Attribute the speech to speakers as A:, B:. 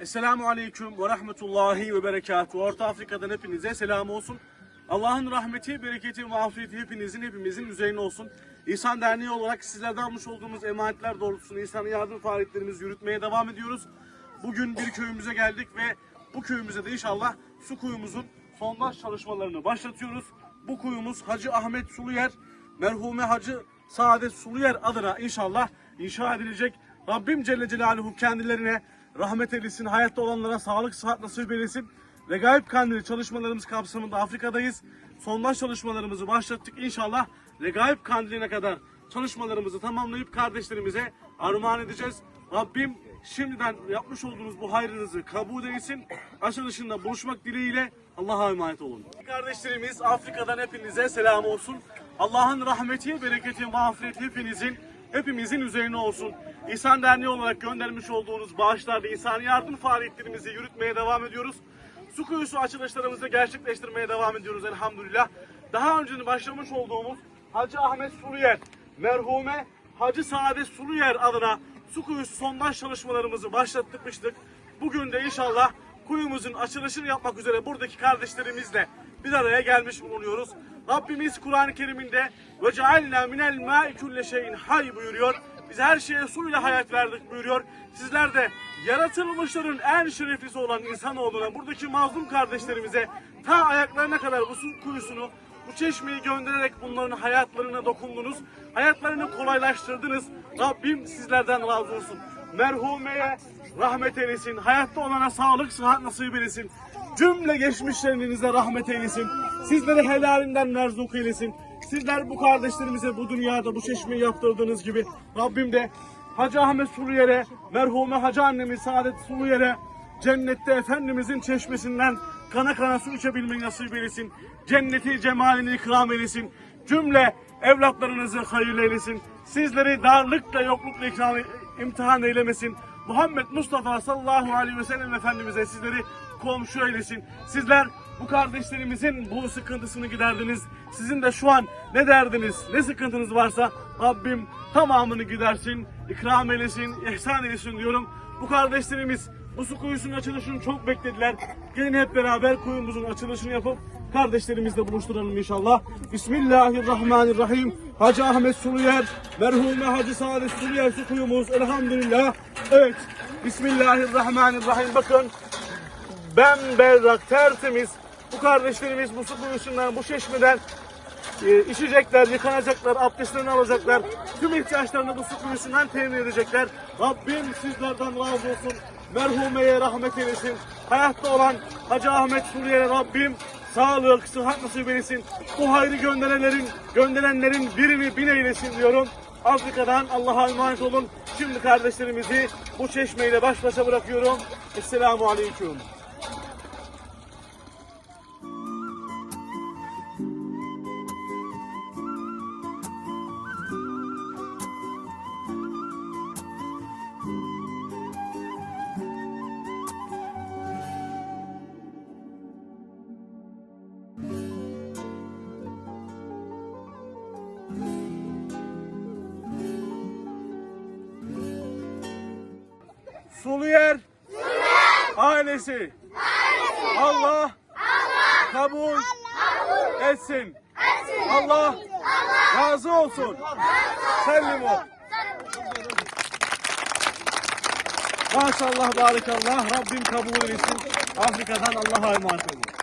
A: Esselamu Aleyküm ve Rahmetullahi ve Berekatuhu. Orta Afrika'dan hepinize selam olsun. Allah'ın rahmeti, bereketi ve afiyeti hepinizin, hepimizin üzerine olsun. İnsan Derneği olarak sizlerden almış olduğumuz emanetler doğrultusunda insan yardım faaliyetlerimizi yürütmeye devam ediyoruz. Bugün bir köyümüze geldik ve bu köyümüze de inşallah su kuyumuzun sondaj çalışmalarını başlatıyoruz. Bu kuyumuz Hacı Ahmet Suluyer, merhume Hacı Saadet Suluyer adına inşallah inşa edilecek. Rabbim Celle Celaluhu kendilerine rahmet eylesin, hayatta olanlara sağlık, sıhhat nasip eylesin. Regaib Kandili çalışmalarımız kapsamında Afrika'dayız. Sondaj çalışmalarımızı başlattık. İnşallah Regaib Kandili'ne kadar çalışmalarımızı tamamlayıp kardeşlerimize armağan edeceğiz. Rabbim şimdiden yapmış olduğunuz bu hayrınızı kabul etsin. Açılışında buluşmak dileğiyle Allah'a emanet olun. Kardeşlerimiz Afrika'dan hepinize selam olsun. Allah'ın rahmeti, bereketi, mağfireti hepinizin, hepimizin üzerine olsun. İnsan Derneği olarak göndermiş olduğunuz bağışlarda insani yardım faaliyetlerimizi yürütmeye devam ediyoruz. Su kuyusu açılışlarımızı gerçekleştirmeye devam ediyoruz elhamdülillah. Daha önce başlamış olduğumuz Hacı Ahmet Suluyer, merhume Hacı Saadet Suluyer adına su kuyusu sondaj çalışmalarımızı başlatmıştık. Bugün de inşallah kuyumuzun açılışını yapmak üzere buradaki kardeşlerimizle bir araya gelmiş bulunuyoruz. Rabbimiz Kur'an-ı Kerim'inde ve cealna minel ma'i kulle şeyin hay buyuruyor. Biz her şeye suyla hayat verdik buyuruyor. Sizler de yaratılmışların en şereflisi olan insanoğluna, buradaki mazlum kardeşlerimize ta ayaklarına kadar bu su kuyusunu, bu çeşmeyi göndererek bunların hayatlarına dokundunuz. Hayatlarını kolaylaştırdınız. Rabbim sizlerden razı olsun. Merhumeye rahmet eylesin. Hayatta olana sağlık, sıhhat nasip eylesin. Cümle geçmişlerinize rahmet eylesin. Sizleri helalinden merzuk eylesin. Sizler bu kardeşlerimize bu dünyada bu çeşmeyi yaptırdığınız gibi Rabbim de Hacı Ahmet Suluyer'e, merhume Hacı annemiz Saadet Suluyer'e cennette Efendimizin çeşmesinden kana kana su içebilmeyi nasip eylesin. Cenneti cemalini ikram eylesin. Cümle evlatlarınızı hayırlı eylesin. Sizleri darlıkla yoklukla ikram, imtihan eylemesin. Muhammed Mustafa sallallahu aleyhi ve sellem Efendimiz'e sizleri komşu eylesin. Sizler bu kardeşlerimizin bu sıkıntısını giderdiniz. Sizin de şu an ne derdiniz, ne sıkıntınız varsa Rabbim tamamını gidersin, ikram eylesin, ihsan eylesin diyorum. Bu kardeşlerimiz bu su kuyusunun açılışını çok beklediler. Gelin hep beraber kuyumuzun açılışını yapıp kardeşlerimizle buluşturalım inşallah. Bismillahirrahmanirrahim. Hacı Ahmet Suluyer, merhume Hacı Saadet Suluyer su kuyumuz elhamdülillah. Evet, Bismillahirrahmanirrahim. Bakın bemberrak, tertemiz. Bu kardeşlerimiz bu su kuyusundan, bu çeşmeden e, içecekler, yıkanacaklar, abdestlerini alacaklar. Tüm ihtiyaçlarını bu su kuyusundan temin edecekler. Rabbim sizlerden razı olsun. Merhumeye rahmet eylesin. Hayatta olan Hacı Ahmet Suriye'ye Rabbim sağlık, sıhhat nasip eylesin. Bu hayrı gönderenlerin, gönderenlerin birini bin eylesin diyorum. Afrika'dan Allah'a emanet olun. Şimdi kardeşlerimizi bu çeşmeyle baş başa bırakıyorum. Esselamu Aleyküm. Suluyer. Ailesi. Allah. Kabul. Etsin. Allah. Razı olsun. Sellim ol. Maşallah barikallah. Rabbim kabul etsin. Afrika'dan Allah'a emanet olun.